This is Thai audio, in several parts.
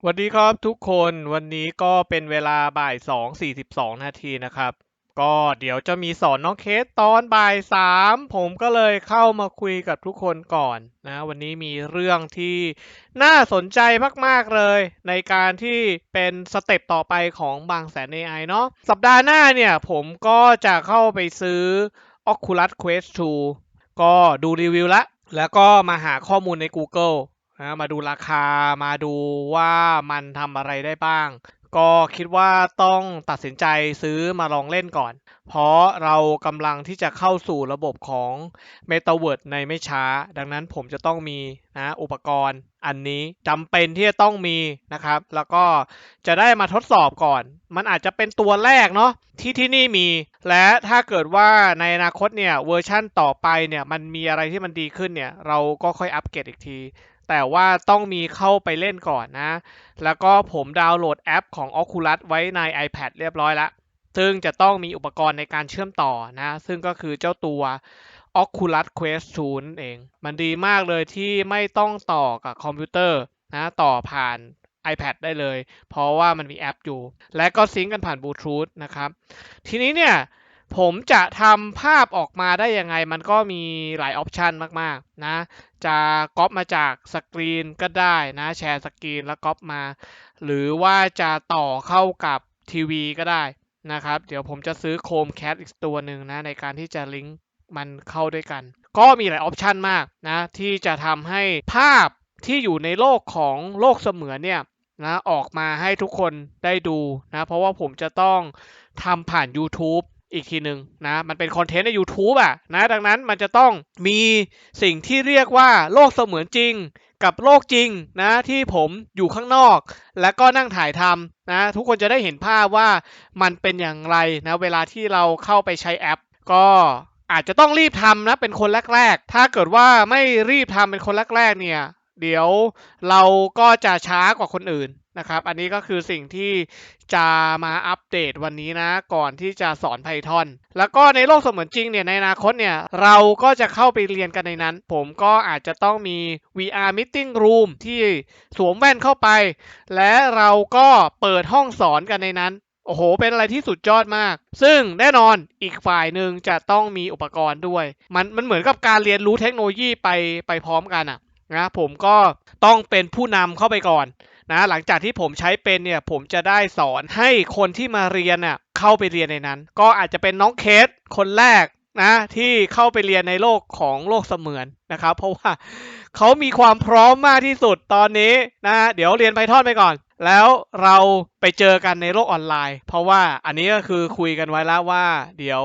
สวัสดีครับทุกคนวันนี้ก็เป็นเวลาบ่ายสองสี่สิบสองนาทีนะครับ ก็เดี๋ยวจะมีสอนน้องเคสตอนบ่ายสามผมก็เลยเข้ามาคุยกับทุกคนก่อนนะ วันนี้มีเรื่องที่น่าสนใจมาก ๆ เลย ในการที่เป็นสเต็ปต่อไปของบางแสน AI เนาะสัปดาห์หน้าเนี่ย ผมก็จะเข้าไปซื้อ Oculus Quest 2 ก็ดูรีวิวละ แล้วก็มาหาข้อมูลใน Google นะมาดูราคามาดูว่ามันทำอะไรได้บ้าง ก็คิดว่าต้องตัดสินใจซื้อมาลองเล่นก่อน เพราะเรากำลังที่จะเข้าสู่ระบบของ m e t a v e r s e ในไม่ช้า ดังนั้นผมจะต้องมีนะอุปกรณ์อันนี้จำเป็นที่จะต้องมีนะครับ แล้วก็จะได้มาทดสอบก่อน มันอาจจะเป็นตัวแรกเนาะที่ที่นี่มี และถ้าเกิดว่าในอนาคตเนี่ยเวอร์ชั่นต่อไปเนี่ยมันมีอะไรที่มันดีขึ้นเนี่ยเราก็ค่อยอัปเกรดอีกที แต่ว่าต้องมีเข้าไปเล่นก่อนนะ แล้วก็ผมดาวน์โหลดแอปของ Oculus ไว้ใน iPad เรียบร้อยแล้ว ซึ่งจะต้องมีอุปกรณ์ในการเชื่อมต่อนะ ซึ่งก็คือเจ้าตัว Oculus Quest 2นั่นเอง มันดีมากเลยที่ไม่ต้องต่อกับคอมพิวเตอร์นะต่อผ่าน iPad ได้เลย เพราะว่ามันมีแอปอยู่ และก็ซิงก์กันผ่านบลูทูธนะครับ ทีนี้เนี่ย ผมจะทำภาพออกมาได้ยังไง มันก็มีหลายออปชันมากๆนะ จะก๊อปมาจากสกรีนก็ได้นะ แชร์สกรีนแล้วก๊อปมา หรือว่าจะต่อเข้ากับทีวีก็ได้นะครับ เดี๋ยวผมจะซื้อโคมแค t อีกตัวหนึ่งนะ ในการที่จะลิงก์มันเข้าด้วยกัน ก็มีหลายออปชันมากนะ ที่จะทำให้ภาพที่อยู่ในโลกของโลกเสมือนเนี่ยนะออกมาให้ทุกคนได้ดูนะ เพราะว่าผมจะต้องทำผ่าน YouTube อีกทีหนึ่งนะ มันเป็นคอนเทนต์ใน YouTube อะนะดังนั้นมันจะต้องมีสิ่งที่เรียกว่าโลกเสมือนจริงกับโลกจริงนะที่ผมอยู่ข้างนอก แล้วก็นั่งถ่ายทำนะทุกคนจะได้เห็นภาพว่ามันเป็นอย่างไรนะเวลาที่เราเข้าไปใช้แอป ก็อาจจะต้องรีบทำนะเป็นคนแรก ๆ ถ้าเกิดว่าไม่รีบทำเป็นคนแรก ๆ เนี่ย เดี๋ยวเราก็จะช้ากว่าคนอื่นนะครับ อันนี้ก็คือสิ่งที่จะมาอัปเดตวันนี้นะ ก่อนที่จะสอน Python แล้วก็ในโลกเสมือนจริงเนี่ยในอนาคตเนี่ยเราก็จะเข้าไปเรียนกันในนั้น ผมก็อาจจะต้องมี VR meeting room ที่สวมแว่นเข้าไป และเราก็เปิดห้องสอนกันในนั้นโอ้โห เป็นอะไรที่สุดยอดมาก ซึ่งแน่นอนอีกฝ่ายหนึ่งจะต้องมีอุปกรณ์ด้วย มันมันเหมือนกับการเรียนรู้เทคโนโลยีไปไปพร้อมกันอะ นะผมก็ต้องเป็นผู้นำเข้าไปก่อนนะหลังจากที่ผมใช้เป็นเนี่ยผมจะได้สอนให้คนที่มาเรียนน่ยเข้าไปเรียนในนั้น ก็อาจจะเป็นน้องเคสคนแรกนะที่เข้าไปเรียนในโลกของโลกเสมือนนะครับ เพราะว่าเขามีความพร้อมมากที่สุดตอนนี้นะเดี๋ยวเรียนไปทอดไปก่อน แล้วเราไปเจอกันในโลกออนไลน์ เพราะว่าอันนี้ก็คือคุยกันไว้แล้วว่า เดี๋ยว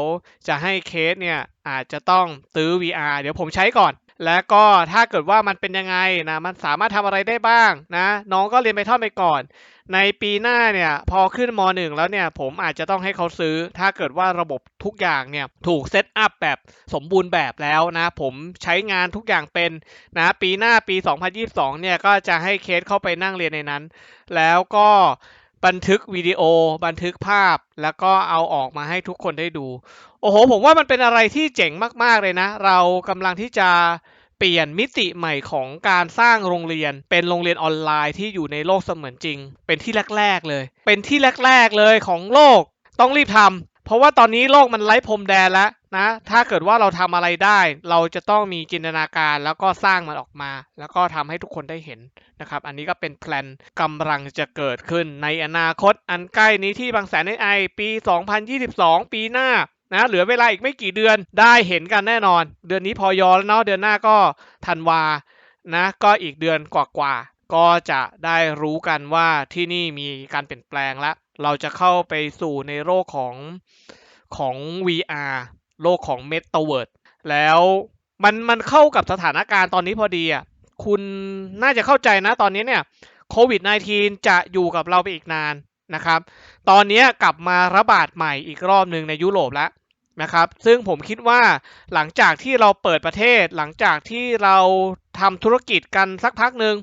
จะให้เคสเนี่ยอาจจะต้องซื้อ VR เดี๋ยวผมใช้ก่อน และก็ถ้าเกิดว่ามันเป็นยังไงนะมันสามารถทำอะไรได้บ้างนะน้องก็เรียนไปท่อนไปก่อน ในปีหน้าเนี่ยพอขึ้นม .1 แล้วเนี่ยผมอาจจะต้องให้เขาซื้อ ถ้าเกิดว่าระบบทุกอย่างเนี่ยถูกเซตอัพแบบสมบูรณ์แบบแล้วนะผมใช้งานทุกอย่างเป็นนะปีหน้าปี 2022เนี่ยก็จะให้เคสเข้าไปนั่งเรียนในนั้น แล้วก็ บันทึกวิดีโอ บันทึกภาพ แล้วก็เอาออกมาให้ทุกคนได้ดู โอ้โห ผมว่ามันเป็นอะไรที่เจ๋งมาก ๆ เลยนะ เรากำลังที่จะเปลี่ยนมิติใหม่ของการสร้างโรงเรียน เป็นโรงเรียนออนไลน์ที่อยู่ในโลกเสมือนจริง เป็นที่แรก ๆ เลย เป็นที่แรก ๆ เลยของโลก ต้องรีบทำเพราะว่าตอนนี้โลกมันไร้พรมแดนแล้ว นะ ถ้าเกิดว่าเราทำอะไรได้ เราจะต้องมีจินตนาการแล้วก็สร้างมันออกมา แล้วก็ทำให้ทุกคนได้เห็นนะครับ อันนี้ก็เป็นแพลนกำลังจะเกิดขึ้นในอนาคตอันใกล้นี้ที่บางแสนไอปี 2022 ปีหน้านะเหลือเวลาอีกไม่กี่เดือนได้เห็นกันแน่นอน เดือนนี้พอยอแล้วเนาะเดือนหน้าก็ธันวานะก็อีกเดือนกว่าๆก็จะได้รู้กันว่าที่นี่มีการเปลี่ยนแปลงแล้วเราจะเข้าไปสู่ในโลกของของ VR โลกของ Metaverse แล้วมันมันเข้ากับสถานการณ์ตอนนี้พอดีอะคุณน่าจะเข้าใจนะตอนนี้เนี่ยโควิด -19 จะอยู่กับเราไปอีกนานนะครับ ตอนนี้กลับมาระบาดใหม่อีกรอบหนึ่งในยุโรปแล้วนะครับ ซึ่งผมคิดว่าหลังจากที่เราเปิดประเทศ หลังจากที่เราทำธุรกิจกันสักพักหนึ่ง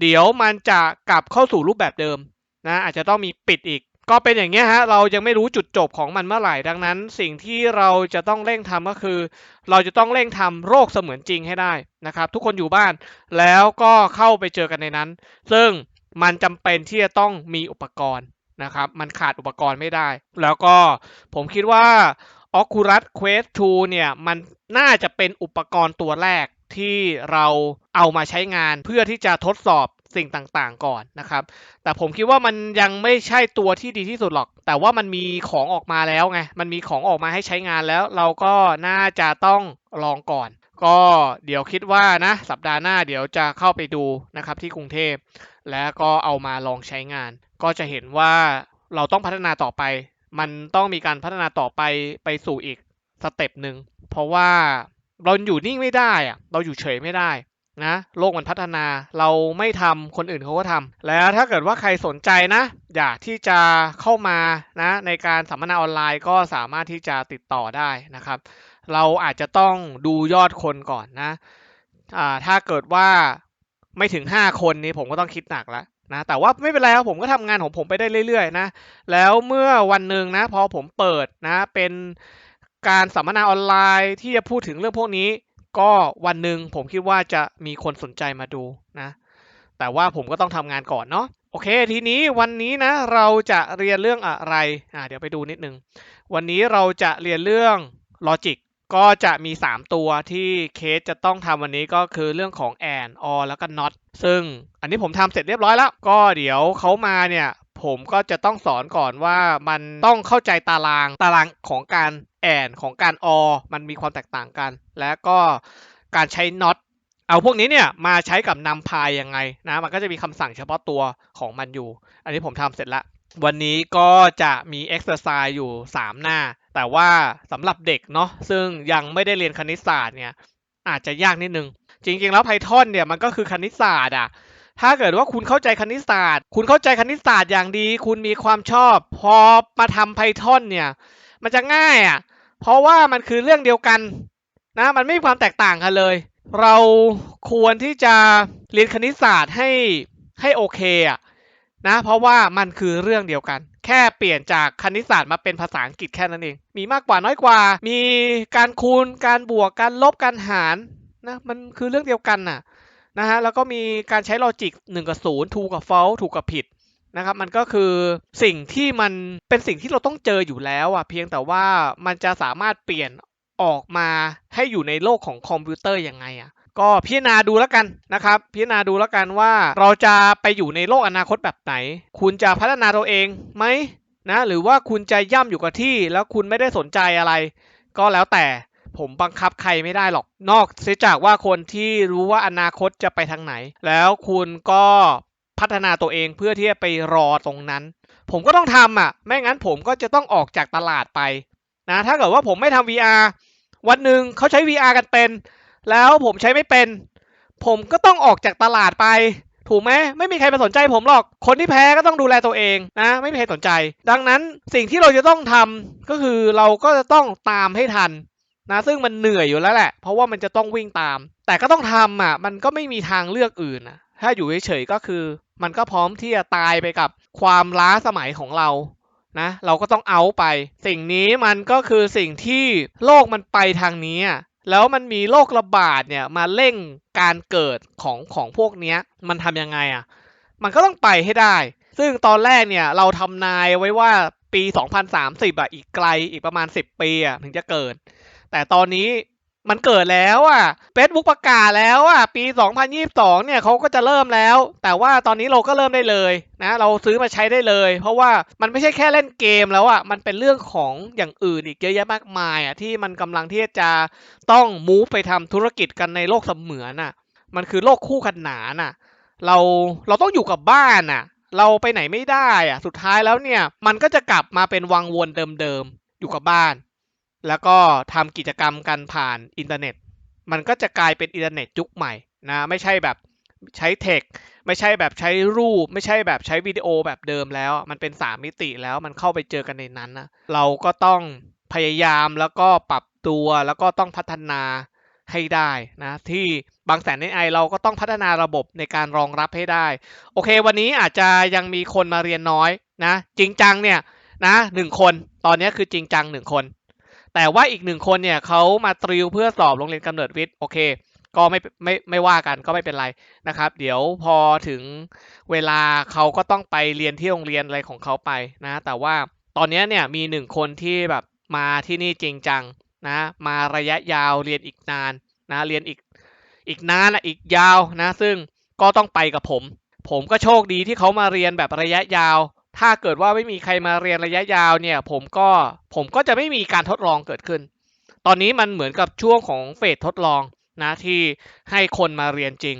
เดี๋ยวมันจะกลับเข้าสู่รูปแบบเดิมนะอาจจะต้องมีปิดอีก ก็เป็นอย่างนี้ฮะ เรายังไม่รู้จุดจบของมันเมื่อไหร่ ดังนั้น สิ่งที่เราจะต้องเร่งทำก็คือ เราจะต้องเร่งทำโรคเสมือนจริงให้ได้นะครับ ทุกคนอยู่บ้าน แล้วก็เข้าไปเจอกันในนั้น ซึ่งมันจำเป็นที่จะต้องมีอุปกรณ์นะครับ มันขาดอุปกรณ์ไม่ได้ แล้วก็ผมคิดว่า Oculus Quest 2 เนี่ย มันน่าจะเป็นอุปกรณ์ตัวแรกที่เราเอามาใช้งานเพื่อที่จะทดสอบ สิ่งต่างๆ ก่อนนะครับ แต่ผมคิดว่ามันยังไม่ใช่ตัวที่ดีที่สุดหรอก แต่ว่ามันมีของออกมาแล้วไง มันมีของออกมาให้ใช้งานแล้ว เราก็น่าจะต้องลองก่อน ก็เดี๋ยวคิดว่านะสัปดาห์หน้าเดี๋ยวจะเข้าไปดูนะครับที่กรุงเทพ แล้วก็เอามาลองใช้งาน ก็จะเห็นว่าเราต้องพัฒนาต่อไป มันต้องมีการพัฒนาต่อไปไปสู่อีกสเต็ปหนึ่ง เพราะว่าเราอยู่นิ่งไม่ได้อะเราอยู่เฉยไม่ได้ นะโลกมันพัฒนาเราไม่ทำคนอื่นเขาก็ทำแล้วถ้าเกิดว่าใครสนใจนะ อยากที่จะเข้ามานะในการสัมมนาออนไลน์ก็สามารถที่จะติดต่อได้นะครับ เราอาจจะต้องดูยอดคนก่อนนะถ้าเกิดว่าไม่ถึง 5 คนนี้ผมก็ต้องคิดหนักแล้วนะแต่ว่าไม่เป็นไรครับผมก็ทำงานของผมไปได้เรื่อยๆนะแล้วเมื่อวันหนึ่งนะพอผมเปิดนะเป็นการสัมมนาออนไลน์ที่จะพูดถึงเรื่องพวกนี้ ก็วันหนึ่งผมคิดว่าจะมีคนสนใจมาดูนะ แต่ว่าผมก็ต้องทำงานก่อนเนาะโอเค ทีนี้วันนี้นะเราจะเรียนเรื่องอะไรอ่าเดี๋ยวไปดูนิดนึง วันนี้เราจะเรียนเรื่อง logic ก็จะมี 3 ตัวที่เคสจะต้องทำวันนี้ก็คือเรื่องของ and or แล้วก็ not ซึ่งอันนี้ผมทำเสร็จเรียบร้อยแล้ว ก็เดี๋ยวเขามาเนี่ย ผมก็จะต้องสอนก่อนว่ามันต้องเข้าใจตารางตารางของการ and ของการ or มันมีความแตกต่างกัน และก็การใช้ not เอาพวกนี้เนี่ยมาใช้กับนำพายยังไงนะมันก็จะมีคำสั่งเฉพาะตัวของมันอยู่ อันนี้ผมทำเสร็จแล้ววันนี้ก็จะมี exercise อยู่ 3 หน้า แต่ว่าสำหรับเด็กเนาะซึ่งยังไม่ได้เรียนคณิตศาสตร์เนี่ยอาจจะยากนิดนึง จริงๆแล้ว Python เนี่ยมันก็คือคณิตศาสตร์อะ ถ้าเกิดว่าคุณเข้าใจคณิตศาสตร์ คุณเข้าใจคณิตศาสตร์อย่างดี คุณมีความชอบ พอมาทำ Python เนี่ย มันจะง่ายอะเพราะว่ามันคือเรื่องเดียวกันนะ มันไม่มีความแตกต่างกันเลย เราควรที่จะเรียนคณิตศาสตร์ให้ให้โอเคอะนะ เพราะว่ามันคือเรื่องเดียวกัน แค่เปลี่ยนจากคณิตศาสตร์มาเป็นภาษาอังกฤษแค่นั้นเอง มีมากกว่าน้อยกว่า มีการคูณ การบวก การลบ การหารนะ มันคือเรื่องเดียวกันน่ะ นะฮะแล้วก็มีการใช้ลอจิก1กับ0 true กับ false ถูกกับผิดนะครับมันก็คือสิ่งที่มันเป็นสิ่งที่เราต้องเจออยู่แล้วอะเพียงแต่ว่ามันจะสามารถเปลี่ยนออกมาให้อยู่ในโลกของคอมพิวเตอร์ยังไงอะก็พิจารณาดูแล้วกันนะครับ พิจารณาดูแล้วกันว่าเราจะไปอยู่ในโลกอนาคตแบบไหน คุณจะพัฒนาตัวเองไหมนะหรือว่าคุณจะย่ำอยู่กับที่ แล้วคุณไม่ได้สนใจอะไร ก็แล้วแต่ ผมบังคับใครไม่ได้หรอก นอกเสียจากว่าคนที่รู้ว่าอนาคตจะไปทางไหน แล้วคุณก็พัฒนาตัวเองเพื่อที่จะไปรอตรงนั้น ผมก็ต้องทำอะ ไม่งั้นผมก็จะต้องออกจากตลาดไปนะถ้าเกิดว่าผมไม่ทำ VR วันหนึ่งเขาใช้ VR กันเป็น แล้วผมใช้ไม่เป็น ผมก็ต้องออกจากตลาดไป ถูกไหมไม่มีใครมาสนใจผมหรอก คนที่แพ้ก็ต้องดูแลตัวเองนะ ไม่มีใครสนใจ ดังนั้นสิ่งที่เราจะต้องทำก็คือเราก็จะต้องตามให้ทัน นะซึ่งมันเหนื่อยอยู่แล้วแหละ เพราะว่ามันจะต้องวิ่งตาม แต่ก็ต้องทำอะมันก็ไม่มีทางเลือกอื่นอะถ้าอยู่เฉยๆก็คือ มันก็พร้อมที่จะตายไปกับความล้าสมัยของเรานะเราก็ต้องเอาไป สิ่งนี้มันก็คือสิ่งที่โลกมันไปทางนี้ แล้วมันมีโรคระบาดเนี่ยมาเร่งการเกิดของของพวกเนี้ยมันทำยังไงอะมันก็ต้องไปให้ได้ ซึ่งตอนแรกเนี่ยเราทำนายไว้ว่าปี 2030อะอีกไกลอีกประมาณ 10 ปีอะถึงจะเกิด แต่ตอนนี้มันเกิดแล้วอะ Facebook ประกาศแล้วอะ ปี 2022 เนี่ยเขาก็จะเริ่มแล้ว แต่ว่าตอนนี้เราก็เริ่มได้เลยนะ เราซื้อมาใช้ได้เลย เพราะว่ามันไม่ใช่แค่เล่นเกมแล้วอะ มันเป็นเรื่องของอย่างอื่นอีกเยอะแยะมากมายอะที่มันกำลังที่จะต้องมูฟไปทำธุรกิจกันในโลกเสมือนอะ มันคือโลกคู่ขนานอะ เราเราต้องอยู่กับบ้านอะ เราไปไหนไม่ได้อะ สุดท้ายแล้วเนี่ยมันก็จะกลับมาเป็นวังวนเดิมๆอยู่กับบ้าน แล้วก็ทำกิจกรรมกันผ่านอินเทอร์เน็ต มันก็จะกลายเป็นอินเทอร์เน็ตยุคใหม่นะไม่ใช่แบบใช้เทคไม่ใช่แบบใช้รูป ไม่ใช่แบบใช้วิดีโอแบบเดิมแล้ว มันเป็นสามมิติแล้วมันเข้าไปเจอกันในนั้นนะเราก็ต้องพยายามแล้วก็ปรับตัวแล้วก็ต้องพัฒนาให้ได้นะที่บางแสนในไอเราก็ต้องพัฒนาระบบในการรองรับให้ได้ โอเค วันนี้อาจจะยังมีคนมาเรียนน้อยนะ จริงจังเนี่ยนะหนึ่งคนตอนนี้คือจริงจังหนึ่งคน แต่ว่าอีกหนึ่งคนเนี่ยเขามาตริวเพื่อสอบโรงเรียนกำเนิดวิทย์โอเค ก็ไม่ไม่ไม่ว่ากันก็ไม่เป็นไรนะครับ เดี๋ยวพอถึงเวลาเขาก็ต้องไปเรียนที่โรงเรียนอะไรของเขาไปนะ แต่ว่าตอนนี้เนี่ยมีหนึ่งคนที่แบบมาที่นี่จริงจังนะ มาระยะยาวเรียนอีกนานนะ เรียนอีกอีกนานอะอีกยาวนะ ซึ่งก็ต้องไปกับผม ผมก็โชคดีที่เขามาเรียนแบบระยะยาว ถ้าเกิดว่าไม่มีใครมาเรียนระยะยาวเนี่ย ผมก็ผมก็จะไม่มีการทดลองเกิดขึ้น ตอนนี้มันเหมือนกับช่วงของเฟสทดลองนะที่ให้คนมาเรียนจริง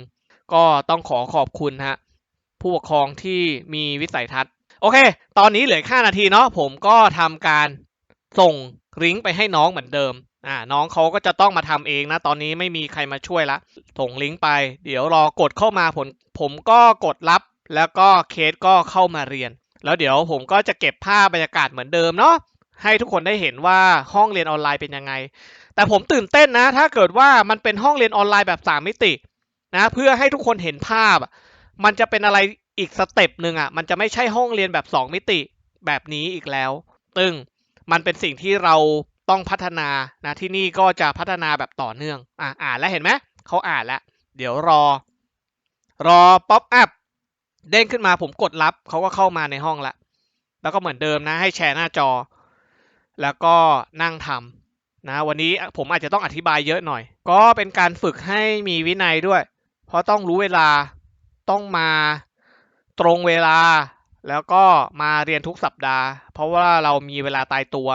ก็ต้องขอขอบคุณฮะผู้ปกครองที่มีวิสัยทัศน์ โอเค ตอนนี้เหลือ5นาทีเนาะผมก็ทำการส่งลิงก์ไปให้น้องเหมือนเดิมอ่าน้องเขาก็จะต้องมาทำเองนะ ตอนนี้ไม่มีใครมาช่วยละส่งลิงก์ไป เดี๋ยวรอกดเข้ามาผลผมก็กดรับ แล้วก็เคสก็เข้ามาเรียน แล้วเดี๋ยวผมก็จะเก็บภาพบรรยากาศเหมือนเดิมเนาะให้ทุกคนได้เห็นว่าห้องเรียนออนไลน์เป็นยังไง แต่ผมตื่นเต้นนะ ถ้าเกิดว่ามันเป็นห้องเรียนออนไลน์แบบ 3 มิตินะเพื่อให้ทุกคนเห็นภาพ มันจะเป็นอะไรอีกสเต็ปหนึ่งอะมันจะไม่ใช่ห้องเรียนแบบ 2 มิติแบบนี้อีกแล้วซึ่งมันเป็นสิ่งที่เราต้องพัฒนานะที่นี่ก็จะพัฒนาแบบต่อเนื่องอ่าอ่านแล้วเห็นไหมเขาอ่านแล้ว เดี๋ยวรอ รอป๊อปอัพ เด้งขึ้นมาผมกดรับเขาก็เข้ามาในห้องละ แล้วก็เหมือนเดิมนะ ให้แชร์หน้าจอ แล้วก็นั่งทำนะ วันนี้ผมอาจจะต้องอธิบายเยอะหน่อย ก็เป็นการฝึกให้มีวินัยด้วย เพราะต้องรู้เวลาต้องมาตรงเวลา แล้วก็มาเรียนทุกสัปดาห์ เพราะว่าเรามีเวลาตายตัว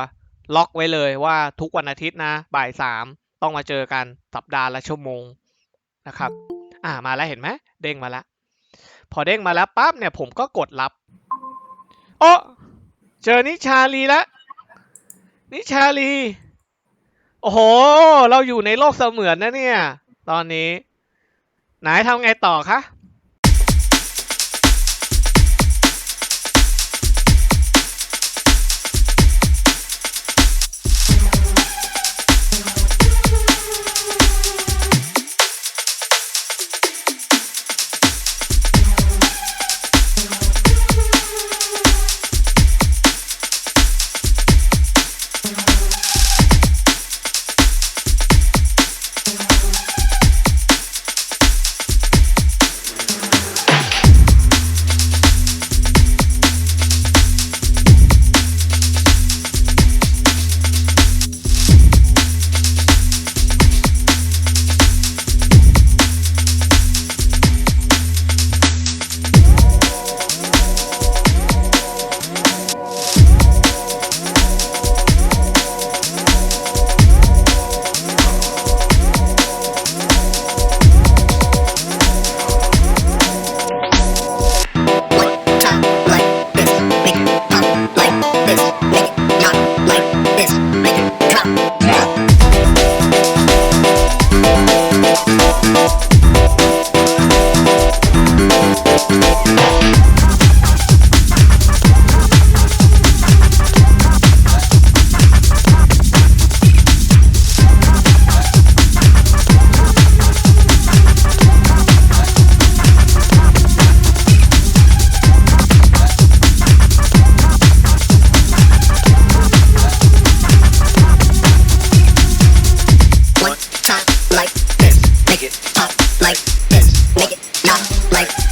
ล็อกไว้เลยว่าทุกวันอาทิตย์นะบ่ายสามต้องมาเจอกันสัปดาห์ละชั่วโมงนะครับ อ่ามาแล้วเห็นไหมเด้งมาแล้ว พอเด้งมาแล้วปั๊บเนี่ยผมก็กดรับโอ้เจอนิชาลีแล้วนิชาลี โอ้โห เราอยู่ในโลกเสมือนนะเนี่ย ตอนนี้ ไหนทำไงต่อคะ not like